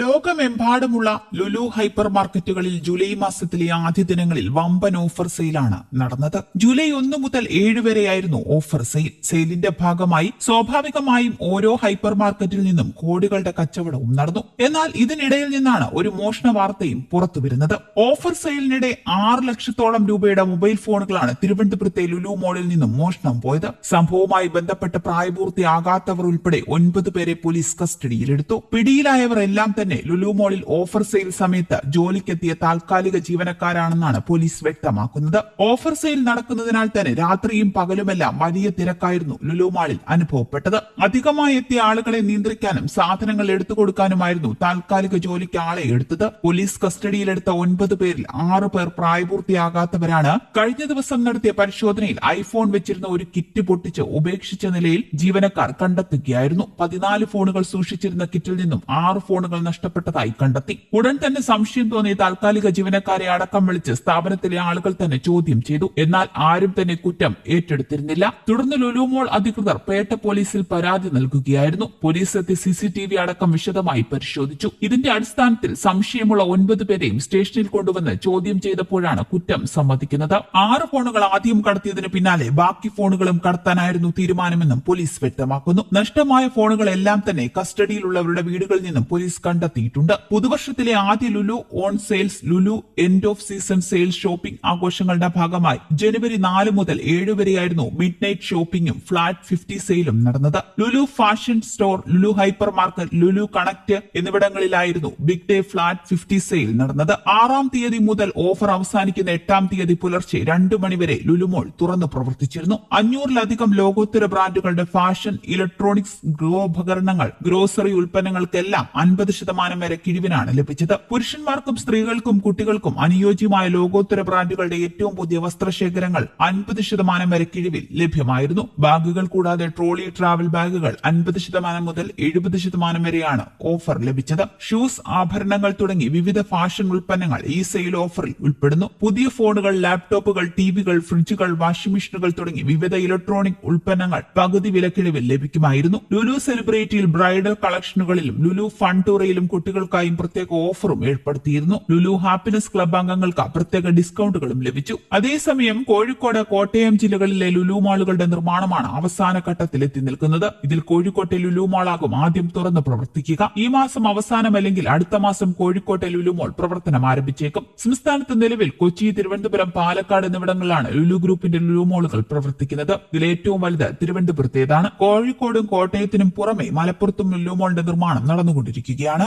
ലോകമെമ്പാടുമുള്ള ലുലു ഹൈപ്പർ മാർക്കറ്റുകളിൽ ജൂലൈ മാസത്തിലെ ആദ്യ ദിനങ്ങളിൽ വമ്പൻ ഓഫർ സെയിലാണ് നടന്നത്. ജൂലൈ ഒന്ന് മുതൽ ഏഴ് വരെയായിരുന്നു ഓഫർ സെയിൽ. സെയിലിന്റെ ഭാഗമായി സ്വാഭാവികമായും ഓരോ ഹൈപ്പർ മാർക്കറ്റിൽ നിന്നും കോടികളുടെ കച്ചവടവും നടന്നു. എന്നാൽ ഇതിനിടയിൽ നിന്നാണ് ഒരു മോഷണ വാർത്തയും പുറത്തു വരുന്നത്. ഓഫർ സെയിലിനിടെ ആറ് ലക്ഷത്തോളം രൂപയുടെ മൊബൈൽ ഫോണുകളാണ് തിരുവനന്തപുരത്തെ ലുലു മോളിൽ നിന്നും മോഷണം പോയത്. സംഭവവുമായി ബന്ധപ്പെട്ട് പ്രായപൂർത്തിയാകാത്തവർ ഉൾപ്പെടെ ഒൻപത് പേരെ പോലീസ് കസ്റ്റഡിയിലെടുത്തു. പിടിയിലായവർ എല്ലാം തന്നെ ലുലു മോളിൽ ഓഫർ സെയിൽ സമയത്ത് ജോലിക്കെത്തിയ താൽക്കാലിക ജീവനക്കാരാണെന്നാണ് പോലീസ് വ്യക്തമാക്കുന്നത്. ഓഫർ സെയിൽ നടക്കുന്നതിനാൽ തന്നെ രാത്രിയും പകലുമെല്ലാം വലിയ തിരക്കായിരുന്നു ലുലു മാളിൽ അനുഭവപ്പെട്ടത്. അധികമായി എത്തിയ ആളുകളെ നിയന്ത്രിക്കാനും സാധനങ്ങൾ എടുത്തു കൊടുക്കാനുമായിരുന്നു താൽക്കാലിക ജോലിക്ക് ആളെ എടുത്തത്. പോലീസ് കസ്റ്റഡിയിലെടുത്ത ഒൻപത് പേരിൽ ആറ് പേർ പ്രായപൂർത്തിയാകാത്തവരാണ്. കഴിഞ്ഞ ദിവസം നടത്തിയ പരിശോധനയിൽ ഐഫോൺ വെച്ചിരുന്ന ഒരു കിറ്റ് പൊട്ടിച്ച് ഉപേക്ഷിച്ച നിലയിൽ ജീവനക്കാർ കണ്ടെത്തുകയായിരുന്നു. പതിനാല് ഫോണുകൾ സൂക്ഷിച്ചിരുന്ന കിറ്റിൽ നിന്നും ആറ് ഫോണുകൾ നഷ്ടപ്പെട്ടതായി കണ്ടെത്തി. ഉടൻ തന്നെ സംശയം തോന്നിയ താൽക്കാലിക ജീവനക്കാരെ അടക്കം വിളിച്ച് സ്ഥാപനത്തിലെ ആളുകൾ തന്നെ ചോദ്യം ചെയ്തു. എന്നാൽ ആരും തന്നെ കുറ്റം ഏറ്റെടുത്തിരുന്നില്ല. തുടർന്ന് ലുലുമോൾ അധികൃതർ പേട്ട പോലീസിൽ പരാതി നൽകുകയായിരുന്നു. പോലീസ് എത്തി സി അടക്കം വിശദമായി പരിശോധിച്ചു. ഇതിന്റെ അടിസ്ഥാനത്തിൽ സംശയമുള്ള ഒൻപത് പേരെയും സ്റ്റേഷനിൽ കൊണ്ടുവന്ന് ചോദ്യം ചെയ്തപ്പോഴാണ് കുറ്റം സമ്മതിക്കുന്നത്. ആറ് ഫോണുകൾ ആദ്യം കടത്തിയതിന് പിന്നാലെ ബാക്കി ഫോണുകളും കടത്താനായിരുന്നു തീരുമാനമെന്നും പോലീസ് വ്യക്തമാക്കുന്നു. നഷ്ടമായ ഫോണുകളെല്ലാം തന്നെ കസ്റ്റഡിയിലുള്ളവരുടെ വീടുകളിൽ നിന്നും പോലീസ് കണ്ടെത്തിയിട്ടുണ്ട്. പുതുവർഷത്തിലെ ആദ്യ Lulu on sales Lulu end of season sales shopping ആഘോഷങ്ങളുടെ ഭാഗമായി ജനുവരി നാല് മുതൽ ഏഴ് വരെയായിരുന്നു മിഡ് നൈറ്റ് ഷോപ്പിംഗും ഫ്ലാറ്റ് ഫിഫ്റ്റി സെയിലും നടന്നത്. Lulu fashion store Lulu hypermarket Lulu connect എന്നിവിടങ്ങളിലായിരുന്നു big day flat fifty sale നടന്നത്. ആറാം തീയതി മുതൽ ഓഫർ അവസാനിക്കുന്ന എട്ടാം തീയതി പുലർച്ചെ രണ്ടു മണിവരെ ലുലുമോൾ തുറന്നു പ്രവർത്തിച്ചിരുന്നു. അഞ്ഞൂറിലധികം ലോകോത്തര ബ്രാൻഡുകളുടെ ഫാഷൻ ഇലക്ട്രോണിക്സ് ഗൃഹോപകരണങ്ങൾ ഗ്രോസറി ഉൽപ്പന്നങ്ങൾക്കെല്ലാം അൻപത് ശതമാനം വരെ കിഴിവിനാണ് ലഭിച്ചത്. പുരുഷന്മാർക്കും സ്ത്രീകൾക്കും കുട്ടികൾക്കും അനുയോജ്യമായ ലോകോത്തര ബ്രാൻഡുകളുടെ ഏറ്റവും പുതിയ വസ്ത്രശേഖരങ്ങൾ അൻപത് ശതമാനം വരെ കിഴിവിൽ ലഭ്യമായിരുന്നു. ബാഗുകൾ കൂടാതെ ട്രോളി ട്രാവൽ ബാഗുകൾ അൻപത് ശതമാനം മുതൽ എഴുപത് ശതമാനം വരെയാണ് ഓഫർ ലഭിച്ചത്. ഷൂസ് ആഭരണങ്ങൾ തുടങ്ങി വിവിധ ഫാഷൻ ഉൽപ്പന്നങ്ങൾ ഈ സെയിൽ ഓഫറിൽ ഉൾപ്പെടുന്നു. പുതിയ ഫോണുകൾ ലാപ്ടോപ്പുകൾ ടിവികൾ ഫ്രിഡ്ജുകൾ വാഷിംഗ് മെഷീനുകൾ തുടങ്ങി വിവിധ ഇലക്ട്രോണിക് ഉൽപ്പന്നങ്ങൾ പകുതി വിലക്കിഴിവിൽ ലഭിക്കുമായിരുന്നു. ലുലു സെലിബ്രിറ്റിയിൽ ബ്രൈഡൽ കളക്ഷനുകളിലും ലുലു ഫൺ ടൂറയിലും കുട്ടികൾക്കായും പ്രത്യേക ഓഫറും ഏർപ്പെടുത്തിയിരുന്നു. ലുലു ഹാപ്പിനെസ് ക്ലബ് അംഗങ്ങൾക്ക് പ്രത്യേക ഡിസ്കൗണ്ടുകളും ലഭിച്ചു. അതേസമയം കോഴിക്കോട് കോട്ടയം ജില്ലകളിലെ ലുലു മാളുകളുടെ നിർമ്മാണമാണ് അവസാന ഘട്ടത്തിൽ എത്തി നിൽക്കുന്നത്. ഇതിൽ കോഴിക്കോട്ടെ ലുലു മാളാകും ആദ്യം തുറന്ന് പ്രവർത്തിക്കുക. ഈ മാസം അവസാനം അല്ലെങ്കിൽ അടുത്ത മാസം കോഴിക്കോട്ടെ ലുലു മോൾ പ്രവർത്തനം ആരംഭിച്ചേക്കും. സംസ്ഥാനത്ത് നിലവിൽ കൊച്ചി തിരുവനന്തപുരം പാലക്കാട് എന്നിവിടങ്ങളിലാണ് ലുലു ഗ്രൂപ്പിന്റെ ലുലു മോളുകൾ പ്രവർത്തിക്കുന്നത്. ഇതിൽ ഏറ്റവും വലുത് തിരുവനന്തപുരത്തേതാണ്. കോഴിക്കോടും കോട്ടയത്തിനും പുറമെ മലപ്പുറത്തും ലുലു മോളിന്റെ നിർമ്മാണം നടന്നുകൊണ്ടിരിക്കുകയാണ്.